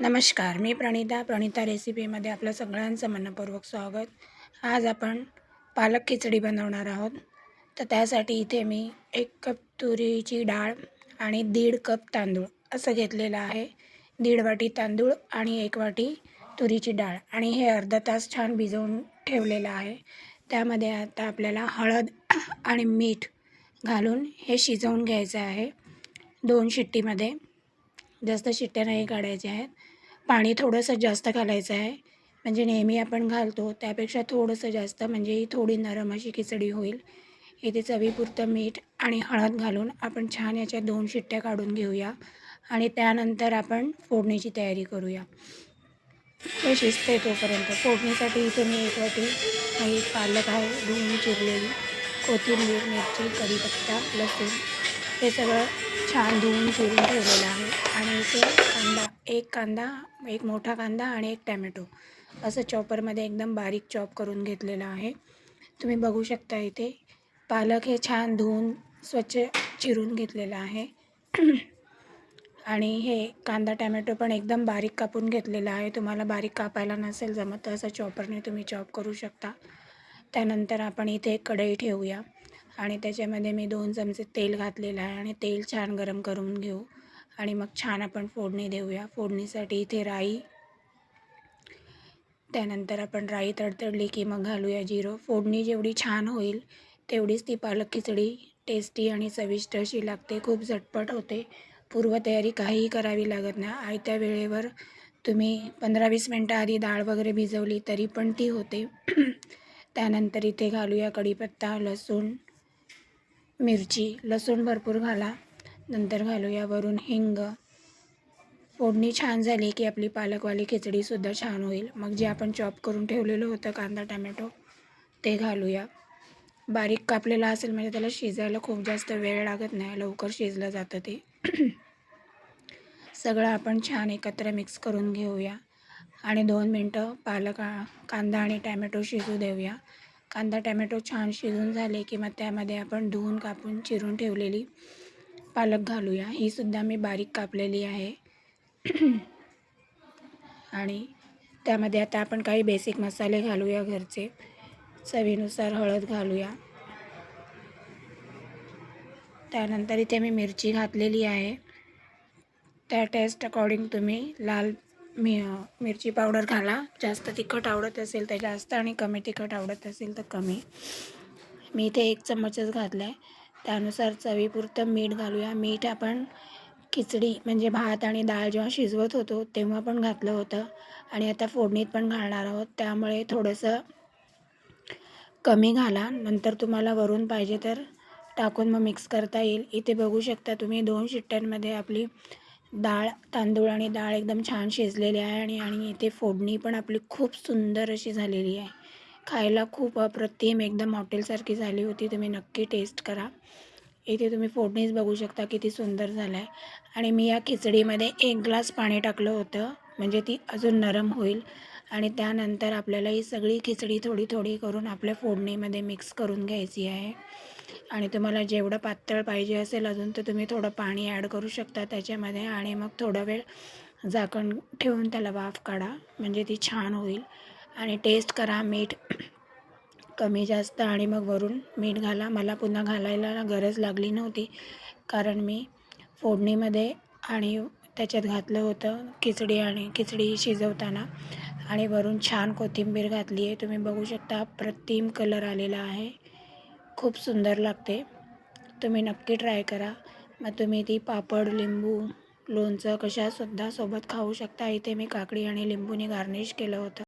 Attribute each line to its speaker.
Speaker 1: नमस्कार मी प्रणिता. प्रणिता रेसिपीमध्ये आपलं सगळ्यांचं मनपूर्वक स्वागत. आज आपण पालक खिचडी बनवणार आहोत. तर त्यासाठी इथे मी एक कप तुरीची डाळ आणि दीड कप तांदूळ असं घेतलेलं आहे. दीड वाटी तांदूळ आणि एक वाटी तुरीची डाळ. आणि हे अर्धा तास छान भिजवून ठेवलेलं आहे. त्यामध्ये आता आपल्याला हळद आणि मीठ घालून हे शिजवून घ्यायचं आहे. दोन शिट्टीमध्ये. जास्त शिट्ट्या नाही काढायच्या आहेत. पाणी थोडंसं जास्त घालायचं आहे. म्हणजे नेहमी आपण घालतो त्यापेक्षा थोडंसं जास्त म्हणजे ही थोडी नरम अशी खिचडी होईल. इथे चवीपुरतं मीठ आणि हळद घालून आपण छान याच्या दोन शिट्ट्या काढून घेऊया आणि त्यानंतर आपण फोडणीची तयारी करूया. हे शिजते तोपर्यंत. फोडणीसाठी इथे मी एक वाटी काही पालक आहे धुवून चिरलेली कोथिंबीर मिरची कढीपत्ता लसूण हे सगळं छान धुवून चिरून ठेवलेलं आहे. आणि इथे कांदा एक कांदा एक मोठा कांदा आणि एक टॅमॅटो. असं चॉपरमध्ये एकदम बारीक चॉप करून घेतलेलं आहे. तुम्ही बघू शकता इथे पालक हे छान धुवून स्वच्छ चिरून घेतलेलं आहे. आणि हे कांदा टॅमॅटो पण एकदम बारीक कापून घेतलेला आहे. तुम्हाला बारीक कापायला नसेल जमत तर असं चॉपरने तुम्ही चॉप करू शकता. त्यानंतर आपण इथे एक कढई ठेवूया. आणि त्याच्यामध्ये मी दोन चमचे तेल घातलेलं आहे आणि तेल छान गरम करून घेऊ. आणि मग छान आपण फोडणी देऊया. फोडणीसाठी इथे राई त्यानंतर आपण राई तडतडली की मग घालूया जिरं. फोडणी जेवढी छान होईल तेवढीच ती पालक खिचडी टेस्टी आणि चविष्ट अशी लागते. खूप झटपट होते. पूर्वतयारी काहीही करावी लागत नाही. आयत्या वेळेवर तुम्ही पंधरा वीस मिनटं आधी डाळ वगैरे भिजवली तरी पण ती होते. त्यानंतर इथे घालूया कढीपत्ता लसूण मिरची लसूण भरपूर घाला. नंतर घालूया वरून हिंग. फोडणी छान झाली की आपली पालकवाली खिचडीसुद्धा छान होईल. मग जे आपण चॉप करून ठेवलेलं होतं कांदा टमॅटो ते घालूया. बारीक कापलेलं असेल म्हणजे त्याला शिजायला खूप जास्त वेळ लागत नाही. लवकर शिजलं जातं ते. सगळं आपण छान एकत्र मिक्स करून घेऊया. आणि दोन मिनटं पालक कांदा आणि टॅमॅटो शिजू देऊया. कांदा टॅमॅटो छान शिजून झाले की मग त्यामध्ये आपण धुवून कापून चिरून ठेवलेली पालक घालूया. ही सुद्धा मी बारीक कापलेली आहे. आणि त्यामध्ये आता आपण काही बेसिक मसाले घालूया घरचे. चवीनुसार हळद घालूया. त्यानंतर इथे मी मिरची घातलेली आहे. त्या टेस्ट अकॉर्डिंग तुम्ही लाल मी मिरची पावडर घाला. जास्त तिखट आवडत असेल तर जास्त आणि कमी तिखट आवडत असेल तर कमी. मी इथे एक चम्मचच घातला आहे त्यानुसार चवीपुरतं मीठ घालूया. मीठ आपण खिचडी म्हणजे भात आणि डाळ जेव्हा शिजवत होतो तेव्हा पण घातलं होतं. आणि आता फोडणीत पण घालणार आहोत. त्यामुळे थोडंसं कमी घाला. नंतर तुम्हाला वरून पाहिजे तर टाकून मग मिक्स करता येईल. इथे बघू शकता तुम्ही दोन शिट्ट्यांमध्ये आपली डाळ तांदूळ आणि डाळ एकदम छान शिजलेली आहे आणि आणि इथे फोडणी पण आपली खूप सुंदर अशी झालेली आहे. खायला खूप अप्रतिम एकदम हॉटेलसारखी झाली होती. तुम्ही नक्की टेस्ट करा. इथे तुम्ही फोडणीच बघू शकता किती सुंदर झालं आहे आणि मी या खिचडीमध्ये एक ग्लास पाणी टाकलं होतं. म्हणजे ती अजून नरम होईल. आणि त्यानंतर आपल्याला ही सगळी खिचडी थोडी थोडी करून आपल्या फोडणीमध्ये मिक्स करून घ्यायची आहे. आणि तुम्हाला जेवढं पातळ पाहिजे असेल अजून तर तुम्ही थोडं पाणी ॲड करू शकता त्याच्यामध्ये आणि मग थोडा वेळ झाकण ठेवून त्याला वाफ काढा म्हणजे ती छान होईल. आणि टेस्ट करा मीठ कमी जास्त आणि मग वरून मीठ घाला. मला पुन्हा घालायला गरज लागली नव्हती कारण मी फोडणीमध्ये आणि त्याच्यात घातलं होतं खिचडी आणि खिचडी शिजवताना. आणि वरून छान कोथिंबीर घातली आहे. तुम्ही बघू शकता प्रतिम कलर आलेला आहे. खूप सुंदर लागते. तुम्ही नक्की ट्राय करा. मग तुम्ही ती पापड लिंबू लोणचं कशासुद्धा सोबत खाऊ शकता. इथे मी काकडी आणि लिंबूने गार्निश केलं होतं.